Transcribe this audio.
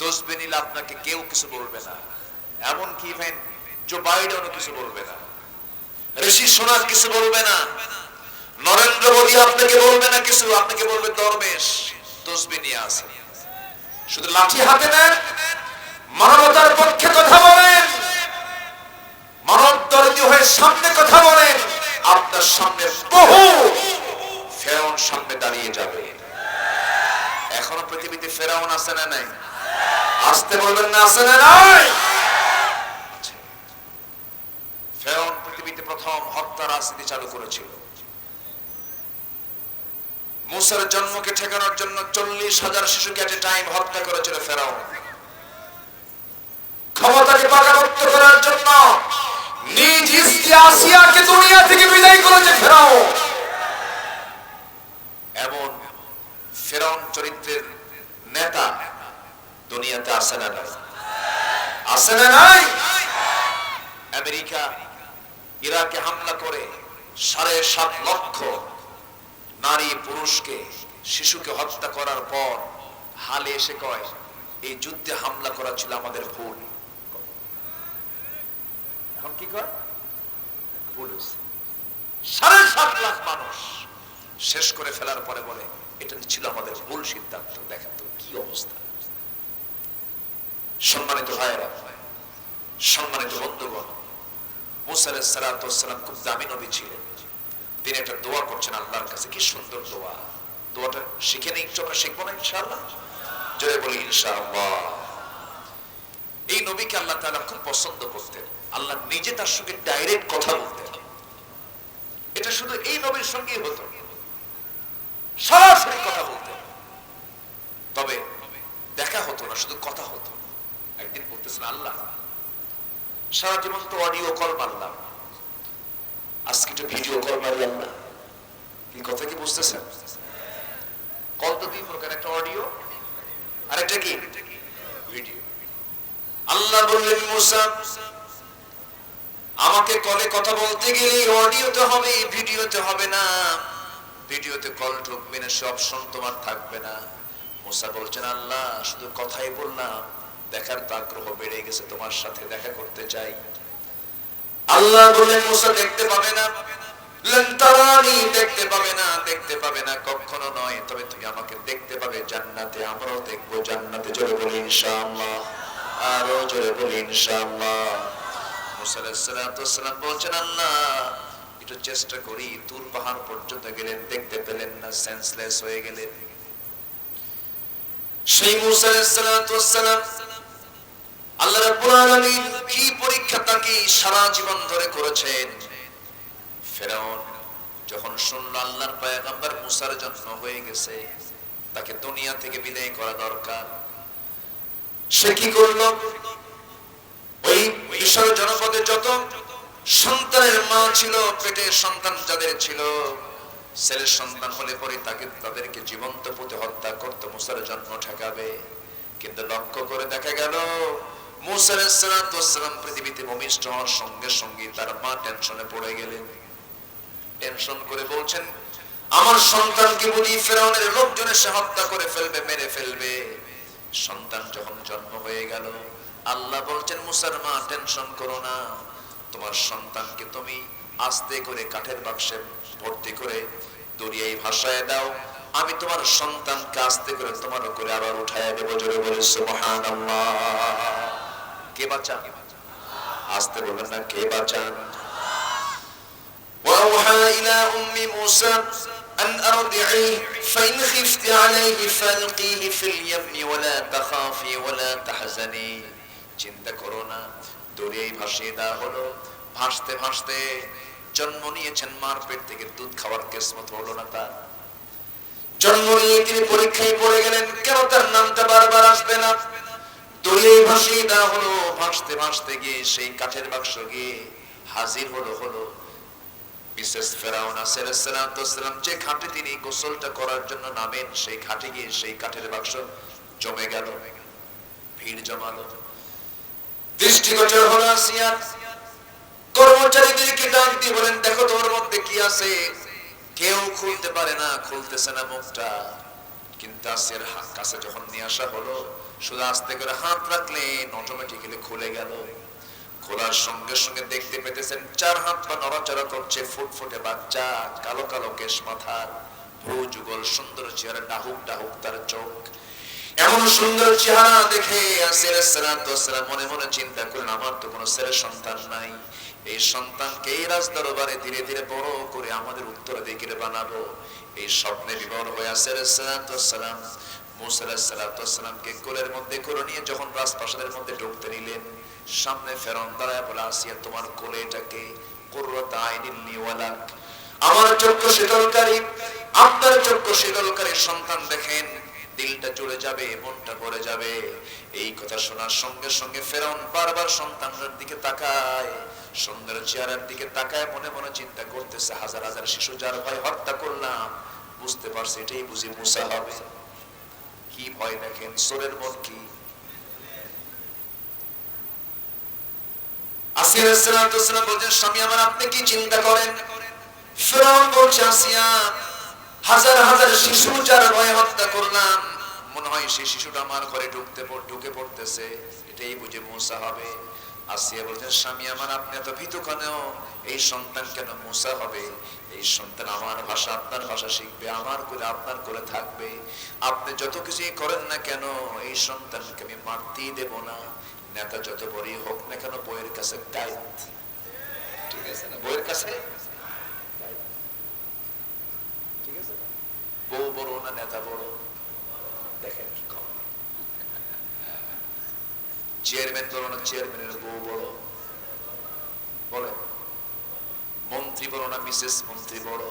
দোষবে নিলে আপনাকে কেউ কিছু বলবে না। এমনকি ইভেন জো বাইডেনও কিছু বলবে না। ঋষি সোনার কিছু বলবে না। নরেন্দ্র মোদী আপনাকে বলবে না কিছু, আপনাকে বলবে দরবেশ তসবি নিয়ে আসে শুধু লাঠি হাতে নেন, মানবতার পক্ষে কথা বলেন মানব দরদি হয়ে সামনে কথা বলেন, আপনার সামনে বহু ফেরাউন সামনে দাঁড়িয়ে যাবে। এখনও পৃথিবীতে ফেরাউন আছে না নাই? আসতে বলবেন না, আছে না নাই? আছে। ফেরাউন পৃথিবীতে প্রথম হত্যা রাজনীতি চালু করেছিল। মুসার জন্মকে ঠেকানোর জন্য চল্লিশ হাজার শিশুকে এট টাইম হত্যা করেছিল ফেরাউন। ক্ষমতাকে পাকাপোক্ত করার জন্য নিজ স্ত্রী আসিয়াকে দুনিয়া থেকে বিদায় করেছে ফেরাউন এমন ফেরাউন চরিত্রের নেতা দুনিয়াতে আসে না নাই আসে না নাই আমেরিকা, ইরাকে হামলা করে সাড়ে সাত লক্ষ নারী পুরুষকে, শিশুকে হত্যা করার পর হালে এসে কয়, এই যুদ্ধে হামলা করা ছিল আমাদের ভুল। এখন কি কয়? ভুল সাড়ে সাত লাখ মানুষ শেষ করে ফেলার পরে বলে, এটা ছিল আমাদের ভুল সিদ্ধান্ত, দেখেন তো কি অবস্থা। সম্মানিত ভাইয়েরা, সম্মানিত বন্ধুগণ মুসা আলাইসালাম খুব দামি নবী ছিলেন। তিনি একটা দোয়া করছেন আল্লাহর কাছে, কি সুন্দর দোয়া। দোয়াটা শিখে শিখব না জোরে বলি এই নবীকে আল্লাহ তাআলা খুব পছন্দ করতেন। আল্লাহ নিজে তার সঙ্গে ডাইরেক্ট কথা বলতেন। এটা শুধু এই নবীর সঙ্গেই হতো। সরাসরি কথা বলতেন তবে দেখা হতো না শুধু কথা হতো একদিন বলতেছেন আল্লাহ সারা জীবন তো অডিও কল মারলাম। আজকে একটু ভিডিও কল মারলাম না। কি কথা কি বুঝতেছেন? কল তো দুই প্রকার একটা অডিও আর একটা কি? ভিডিও আল্লাহ বললেন, মুসা, আমাকে কলে কথা বলতে গেলে অডিওতে হবে ভিডিওতে হবে না। ভিডিওতে কল ঢুকবে না, সব অপশন তোমার থাকবে না। মুসা বলছেন, আল্লাহ, শুধু কথাই বললাম দেখার তো আগ্রহ বেড়ে গেছে, তোমার সাথে দেখা করতে চাই। আল্লাহ বললেন, মুসা দেখতে পাবে না। দেখতে পাবে না, দেখতে পাবে না, কখনো নয়। তবে তুমি আমাকে দেখতে পাবে জান্নাতে, আমরাও দেখব জান্নাতে। চেষ্টা করি। তুর পাহাড় পর্যন্ত গেলেন, দেখতে পেলেন না সেন্সলেস হয়ে গেলেন। সেই মুসা আল্লাহ রাব্বুল আলামিন কি পরীক্ষা তাকে সারা জীবন ধরে করেছেন? ফেরাউন যখন শুনল আল্লাহর পয়গম্বর মুসার জন্ম হয়ে গেছে, তাকে দুনিয়া থেকে বিদায় করা দরকার। সে কি করল? ওই জনপদে যত সন্তানের মা ছিল, পেটে সন্তান যাদের ছিল, ছেলের সন্তান হলে পরে তাকে তাদেরকে জীবন্ত পুঁতে হত্যা করতে মুসার জন্ম ঠেকাবে। কিন্তু লক্ষ্য করে দেখা গেল, মুসা আলাইহিসসালাম পৃথিবীতে ভূমিষ্ঠ হওয়ার সঙ্গে সঙ্গে তার মা টেনশনে পড়ে গেলেন। টেনশন করে বলছেন, আমার সন্তানকে বুঝি ফেরাউনের লোকজনের সে হত্যা করে ফেলবে, মেরে ফেলবে। সন্তান যখন জন্ম হয়ে গেল, আল্লাহ বলছেন, মুসার মা, টেনশন করো না। তোমার সন্তানকে তুমি আস্তে করে কাঠের বাক্সে ভর্তি করে দরিয়ায় ভাসায় দাও। আমি তোমার সন্তানকে আস্তে করে তোমার করে আবার উঠায় দেবো জোরে বলে সুবহানাল্লাহ কে বাঁচান আস্তে বলেন না কে বাঁচান وأوحى إلى أم موسى أن أرضعيه فإن خفت عليه فألقيه في اليم ولا تخافي ولا تحزني চিন্তা করো না দরিয়ায় ভাসিয়ে দেওয়া হলো ভাসতে ভাসতে জন্ম নিয়েছেন মার পেট থেকে দুধ খাওয়ার কেসমত হলো না তার জন্ম নিয়ে তিনি পরীক্ষায় পড়ে গেলেন, কেন তার নামটা বারবার আসবে না? দরিয়ায় ভাসিয়ে দেওয়া হলো, ভাসতে ভাসতে গিয়ে সেই কাঠের বাক্স গিয়ে হাজির হলো হলো কর্মচারীদেরকে ডাক দিয়ে বলেন, দেখো তোর মধ্যে কি আছে? কেউ খুলতে পারে না, খুলতেছে না মুখটা। কিন্তু আসিয়ার হাত কাছে যখন নিয়ে আসা হলো, শুধু আস্তে করে হাত রাখলেন অটোমেটিক্যালি খুলে গেল। খোলার সঙ্গে সঙ্গে দেখতে পেতেছেন, চার হাত পা নড়াচড়া করছে, ফুটফুটে বাচ্চা, কালো কালো কেশ মাথার ভ্রু যুগল, সুন্দর চেহারা, ডাহুক ডাহুক তার চোখ। এমন সুন্দর চেহারা দেখে আসিরাম মনে মনে চিন্তা করলেন, আমার তো কোনো ছেলে সন্তান নাই। এই সন্তানকে এই রাজ দরবারে ধীরে ধীরে বড় করে আমাদের উত্তরাধিকারী বানাবো। এই স্বপ্নে বিবর হয়ে আসিরাম মুসালামকে কোলের মধ্যে করে নিয়ে যখন রাজপ্রাসাদের মধ্যে ঢুকতে নিলেন, সামনে ফেরন দাঁড়ায় বলে, আসিয়া, তোমার কোলে এটাকে আমার চক্ষু শীতলকারী, আপনার চক্ষু শীতলকারী সন্তান দেখেন দিলটা চলে যাবে, মনটা ভরে যাবে। এই কথা শোনার সঙ্গে সঙ্গে ফেরন বারবার সন্তানের দিকে তাকায়, সুন্দর চেহারার দিকে তাকায়, মনে মনে চিন্তা করতেছে, হাজার হাজার শিশু যার ভয় হত্যা করলাম, বুঝতে পারছে, এটাই বুঝি মুসা হবে। কি ভয় দেখেন, সোরের মন কি? ফেরাউন হাজার হাজার শিশু যার ভয়ে হত্যা করলাম মনে হয় সেই শিশুটা আমার ঘরে ঢুকতে ঢুকে পড়তেছে। এটাই বুঝে মুসা হবে। আসিয়া বলছেন, স্বামী আমার, আপনি এত ভীত কেন? এই সন্তান কেন মুসা হবে? এই সন্তান আমার ভাষা, আপনার ভাষা শিখবে, আমার করে আপনার করে থাকবে। আপনি যত কিছুই করেন না কেন, এই সন্তানকে আমি মারতেই দেব না। নেতা যত বড়ই হোক না কেন, বইয়ের কাছে গাইড ঠিক আছে না? বইয়ের কাছে? বউ বড় না নেতা বড় দেখেন কি খবর চেয়ারম্যান বলো না চেয়ারম্যানের বউ বড় বলে মন্ত্রী বলো না মিসেস মন্ত্রী বড়